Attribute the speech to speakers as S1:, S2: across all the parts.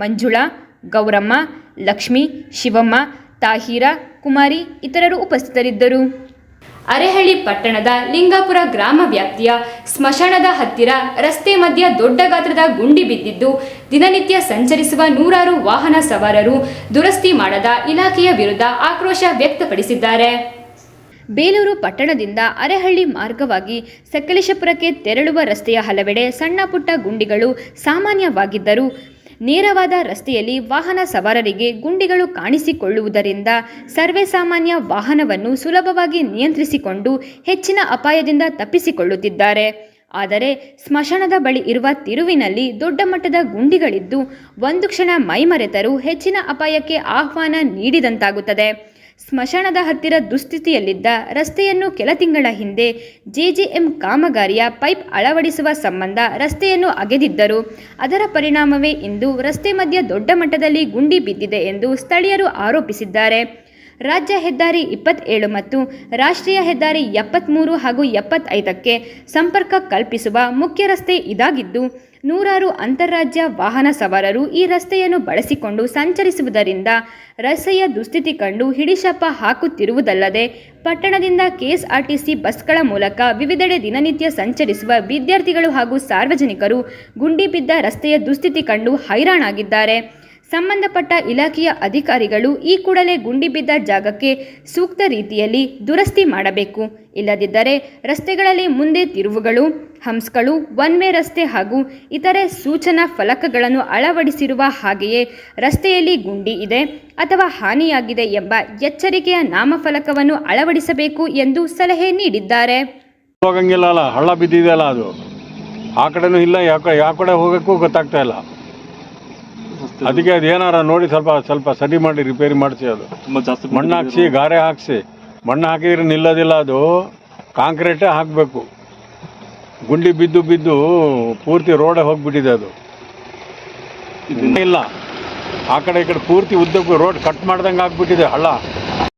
S1: ಮಂಜುಳಾ, ಗೌರಮ್ಮ, ಲಕ್ಷ್ಮಿ, ಶಿವಮ್ಮ, ತಾಹಿರ, ಕುಮಾರಿ ಇತರರು ಉಪಸ್ಥಿತರಿದ್ದರು. ಅರೆಹಳ್ಳಿ ಪಟ್ಟಣದ ಲಿಂಗಾಪುರ ಗ್ರಾಮ ವ್ಯಾಪ್ತಿಯ ಸ್ಮಶಾನದ ಹತ್ತಿರ ರಸ್ತೆ ಮಧ್ಯ ದೊಡ್ಡ ಗಾತ್ರದ ಗುಂಡಿ ಬಿದ್ದಿದ್ದು, ದಿನನಿತ್ಯ ಸಂಚರಿಸುವ ನೂರಾರು ವಾಹನ ಸವಾರರು ದುರಸ್ತಿ ಮಾಡದ ಇಲಾಖೆಯ ವಿರುದ್ಧ ಆಕ್ರೋಶ ವ್ಯಕ್ತಪಡಿಸಿದ್ದಾರೆ. ಬೇಲೂರು ಪಟ್ಟಣದಿಂದ ಅರೆಹಳ್ಳಿ ಮಾರ್ಗವಾಗಿ ಸಕಲೇಶಪುರಕ್ಕೆ ತೆರಳುವ ರಸ್ತೆಯ ಹಲವೆಡೆ ಸಣ್ಣ ಪುಟ್ಟ ಗುಂಡಿಗಳು ಸಾಮಾನ್ಯವಾಗಿದ್ದರೂ ನೇರವಾದ ರಸ್ತೆಯಲ್ಲಿ ವಾಹನ ಸವಾರರಿಗೆ ಗುಂಡಿಗಳು ಕಾಣಿಸಿಕೊಳ್ಳುವುದರಿಂದ ಸರ್ವೇಸಾಮಾನ್ಯ ವಾಹನವನ್ನು ಸುಲಭವಾಗಿ ನಿಯಂತ್ರಿಸಿಕೊಂಡು ಹೆಚ್ಚಿನ ಅಪಾಯದಿಂದ ತಪ್ಪಿಸಿಕೊಳ್ಳುತ್ತಿದ್ದಾರೆ. ಆದರೆ ಸ್ಮಶಾನದ ಬಳಿ ಇರುವ ತಿರುವಿನಲ್ಲಿ ದೊಡ್ಡ ಮಟ್ಟದ ಗುಂಡಿಗಳಿದ್ದು, ಒಂದು ಕ್ಷಣ ಮೈಮರೆತರೂ ಹೆಚ್ಚಿನ ಅಪಾಯಕ್ಕೆ ಆಹ್ವಾನ ನೀಡಿದಂತಾಗುತ್ತದೆ. ಸ್ಮಶಾನದ ಹತ್ತಿರ ದುಸ್ಥಿತಿಯಲ್ಲಿದ್ದ ರಸ್ತೆಯನ್ನು ಕೆಲ ತಿಂಗಳ ಹಿಂದೆ ಜೆಜೆಎಂ ಕಾಮಗಾರಿಯ ಪೈಪ್ ಅಳವಡಿಸುವ ಸಂಬಂಧ ರಸ್ತೆಯನ್ನು ಅಗೆದಿದ್ದರು. ಅದರ ಪರಿಣಾಮವೇ ಇಂದು ರಸ್ತೆ ಮಧ್ಯ ದೊಡ್ಡ ಮಟ್ಟದಲ್ಲಿ ಗುಂಡಿ ಬಿದ್ದಿದೆ ಎಂದು ಸ್ಥಳೀಯರು ಆರೋಪಿಸಿದ್ದಾರೆ. ರಾಜ್ಯ ಹೆದ್ದಾರಿ ಇಪ್ಪತ್ತೇಳು ಮತ್ತು ರಾಷ್ಟ್ರೀಯ ಹೆದ್ದಾರಿ ಎಪ್ಪತ್ತ್ಮೂರು ಹಾಗೂ ಎಪ್ಪತ್ತೈದಕ್ಕೆ ಸಂಪರ್ಕ ಕಲ್ಪಿಸುವ ಮುಖ್ಯ ರಸ್ತೆ ಇದಾಗಿದ್ದು ನೂರಾರು ಅಂತಾರಾಜ್ಯ ವಾಹನ ಸವಾರರು ಈ ರಸ್ತೆಯನ್ನು ಬಳಸಿಕೊಂಡು ಸಂಚರಿಸುವುದರಿಂದ ರಸ್ತೆಯ ದುಸ್ಥಿತಿ ಕಂಡು ಹಿಡಿಶಪ್ಪ ಹಾಕುತ್ತಿರುವುದಲ್ಲದೆ, ಪಟ್ಟಣದಿಂದ ಕೆಎಸ್ಆರ್ಟಿಸಿ ಬಸ್ಗಳ ಮೂಲಕ ವಿವಿಧೆಡೆ ದಿನನಿತ್ಯ ಸಂಚರಿಸುವ ವಿದ್ಯಾರ್ಥಿಗಳು ಹಾಗೂ ಸಾರ್ವಜನಿಕರು ಗುಂಡಿ ಬಿದ್ದ ರಸ್ತೆಯ ದುಸ್ಥಿತಿ ಕಂಡು ಹೈರಾಣಾಗಿದ್ದಾರೆ. ಸಂಬಂಧಪಟ್ಟ ಇಲಾಖೆಯ ಅಧಿಕಾರಿಗಳು ಈ ಕೂಡಲೇ ಗುಂಡಿ ಬಿದ್ದ ಜಾಗಕ್ಕೆ ಸೂಕ್ತ ರೀತಿಯಲ್ಲಿ ದುರಸ್ತಿ ಮಾಡಬೇಕು. ಇಲ್ಲದಿದ್ದರೆ ರಸ್ತೆಗಳಲ್ಲಿ ಮುಂದೆ ತಿರುವುಗಳು, ಹಂಸ್ಗಳು ಒನ್ ವೇ ರಸ್ತೆ ಹಾಗೂ ಇತರೆ ಸೂಚನಾ ಫಲಕಗಳನ್ನು ಅಳವಡಿಸಿರುವ ಹಾಗೆಯೇ ರಸ್ತೆಯಲ್ಲಿ ಗುಂಡಿ ಇದೆ ಅಥವಾ ಹಾನಿಯಾಗಿದೆ ಎಂಬ ಎಚ್ಚರಿಕೆಯ ನಾಮಫಲಕವನ್ನು ಅಳವಡಿಸಬೇಕು ಎಂದು ಸಲಹೆ ನೀಡಿದ್ದಾರೆ.
S2: ಹೋಗಂಗಿಲ್ಲ ಹಳ್ಳ ಬಿದ್ದಿದೆಯಲ್ಲ ಅದು. ಆ ಕಡೆನೂ ಇಲ್ಲ, ಯಾವ ಕಡೆ ಯಾವ ಕಡೆ ಹೋಗೋಕ್ಕೂ ಗೊತ್ತಾಗ್ತಾ ಇಲ್ಲ. ಅದಕ್ಕೆ ಅದು ಏನಾರ ನೋಡಿ ಸ್ವಲ್ಪ ಸ್ವಲ್ಪ ಸರಿ ಮಾಡಿ ರಿಪೇರಿ ಮಾಡಿಸಿ ಅದು.
S3: ತುಂಬಾ ಜಾಸ್ತಿ
S2: ಮಣ್ಣು ಹಾಕ್ಸಿ ಗಾರೆ ಹಾಕ್ಸಿ. ಮಣ್ಣು ಹಾಕಿದ್ರೆ ನಿಲ್ಲೋದಿಲ್ಲ ಅದು. ಕಾಂಕ್ರೀಟೇ ಹಾಕಬೇಕು. ಗುಂಡಿ ಬಿದ್ದು ಬಿದ್ದು ಪೂರ್ತಿ ರೋಡೇ ಹೋಗಿಬಿಟ್ಟಿದೆ ಅದು. ಇಲ್ಲ. ಆ ಕಡೆ ಈ ಕಡೆ ಪೂರ್ತಿ ಉದ್ದಕ್ಕೂ ರೋಡ್ ಕಟ್ ಮಾಡ್ದಂಗೆ ಆಗ್ಬಿಟ್ಟಿದೆ ಹಳ್ಳ.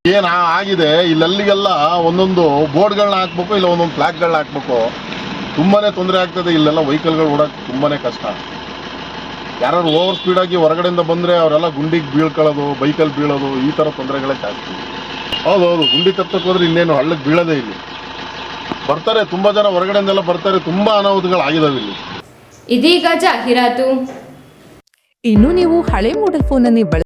S4: ಏನ ಆಗಿದೆ. ಇಲ್ಲಲ್ಲಿಗೆಲ್ಲ ಒಂದೊಂದು ಬೋರ್ಡ್ಗಳನ್ನ ಹಾಕ್ಬೇಕು ಇಲ್ಲ ಒಂದೊಂದು ಫ್ಲಾಗ್ಗಳನ್ನ ಹಾಕ್ಬೇಕು. ತುಂಬಾನೇ ತೊಂದರೆ ಆಗ್ತದೆ ಇಲ್ಲೆಲ್ಲ ವೆಹಿಕಲ್ಗಳು ಓಡಕ್ಕೆ ತುಂಬಾನೇ ಕಷ್ಟ. ಯಾರು ಓವರ್ ಸ್ಪೀಡ್ ಆಗಿ ಹೊರಗಡೆಯಿಂದ ಬಂದ್ರೆ ಅವರೆಲ್ಲ ಗುಂಡಿಗೆ ಬೀಳ್ಕೊಳ್ಳೋದು ಬೈಕಲ್ಲಿ ಬೀಳೋದು ಈ ತರ ತೊಂದರೆಗಳೇ ಜಾಸ್ತಿ. ಹೌದು ಹೌದು. ಗುಂಡಿ ತಪ್ಪಕ್ಕೆ ಹೋದ್ರೆ ಇನ್ನೇನು ಹಳ್ಳಕ್ಕೆ ಬೀಳೋದೇ ಇಲ್ಲಿ. ಬರ್ತಾರೆ ತುಂಬಾ ಜನ ಹೊರಗಡೆಯಿಂದೆಲ್ಲ ಬರ್ತಾರೆ. ತುಂಬಾ ಅನಾಹುತಗಳಾಗಿದಾವೆ ಇಲ್ಲಿ.
S1: ಇದೀಗ ಜಾಹೀರಾತು.
S5: ಇನ್ನು ನೀವು ಹಳೆ ಮಾಡೆಲ್ ಫೋನನ್ನೇ ಬಳಸಿ